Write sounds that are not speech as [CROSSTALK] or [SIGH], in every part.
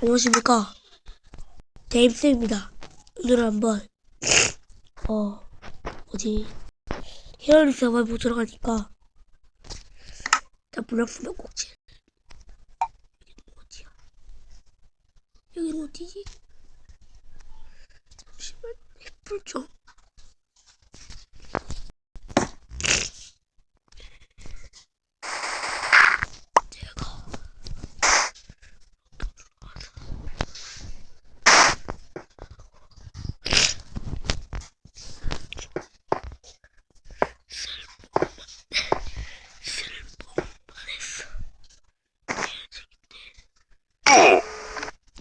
안녕하십니까. 제임스입니다. 오늘 한번, 어, 어디, 히어리 서바이브 들어가니까, 자, 블록스면 꼭지. 여기는 어디야? 여기는 어디지? 잠시만, 햇불 좀. 제가, 실버만 했어.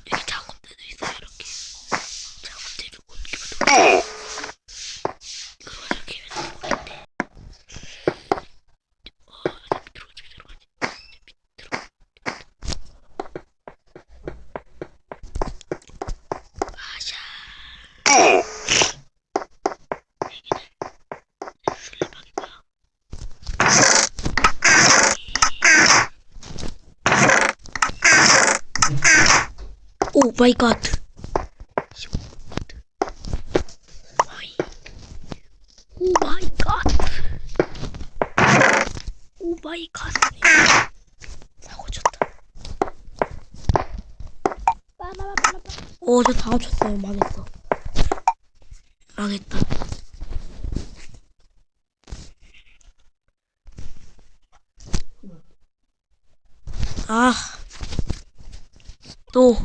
여기 작업대도 있어요, 이렇게. 작업대를 옮기면 이걸 어떻게 해야 되는데. 어, 밑으로 어떻게 들어가지? 밑으로. 아샤. 여기는 술래방이고요. 오 마이 갓. 오 마이 갓. 오 마이 갓. 사고 쳤다. 오, 저다 합쳤어요. 망했어. 망했다. 아. 또.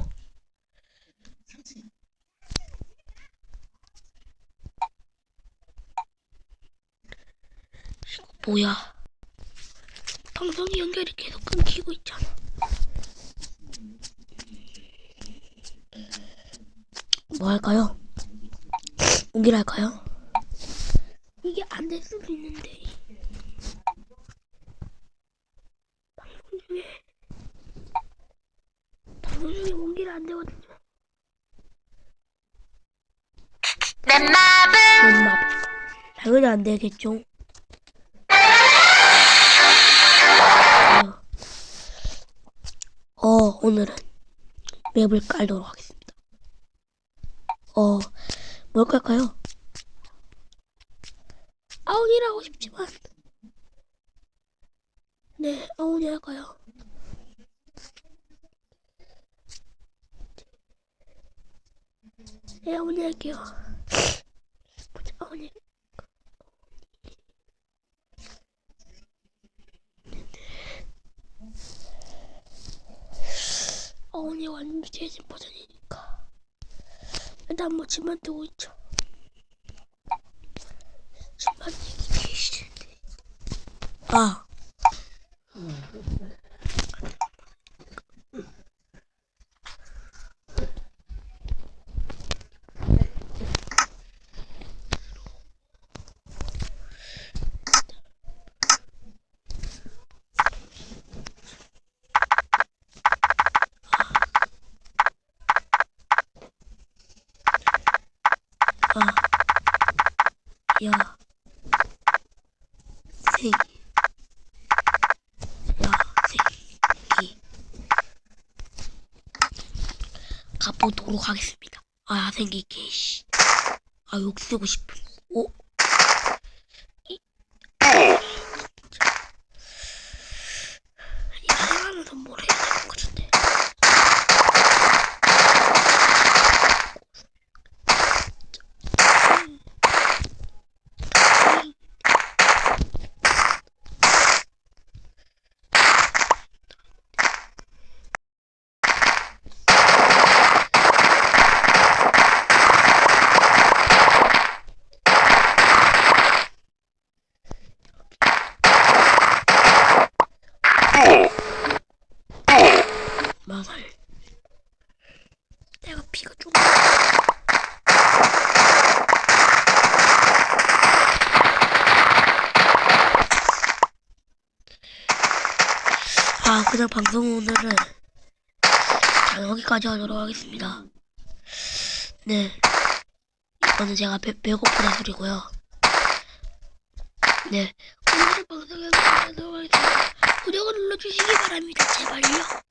뭐야? 방송이 연결이 계속 끊기고 있잖아. 뭐 할까요? 옮기를 할까요? 이게 안 될 수도 있는데. 방송 중에 방송 중에 옮기를 안 되거든요. 내 맘은 엄마 당연히 안 되겠죠. 오늘은 맵을 깔도록 하겠습니다. 어, 뭘 깔까요? 아웃이라 하고 싶지만, 네, 아웃이 할까요? 네, 아웃이 할게요. [LAUGHS] 아웃이. 어머니 완전 최신 버전이니까. 일단 뭐 집만 뜨고 있죠. 집만 뜨기 아 아, 야, 생, 야, 생이 가보도록 하겠습니다. 아, 야, 생기 개씨. 아, 욕 쓰고 싶음. 오, 이, 이 생하면서 뭘 해야 되는 거던데. 마살. 내가 피가 좀. 아, 그냥 방송 오늘은 자, 여기까지 하도록 하겠습니다. 네. 이거는 제가 배, 배고프다 소리고요. 네. 오늘 방송에서 하도록 하겠습니다. 구독을 눌러주시기 바랍니다. 제발요.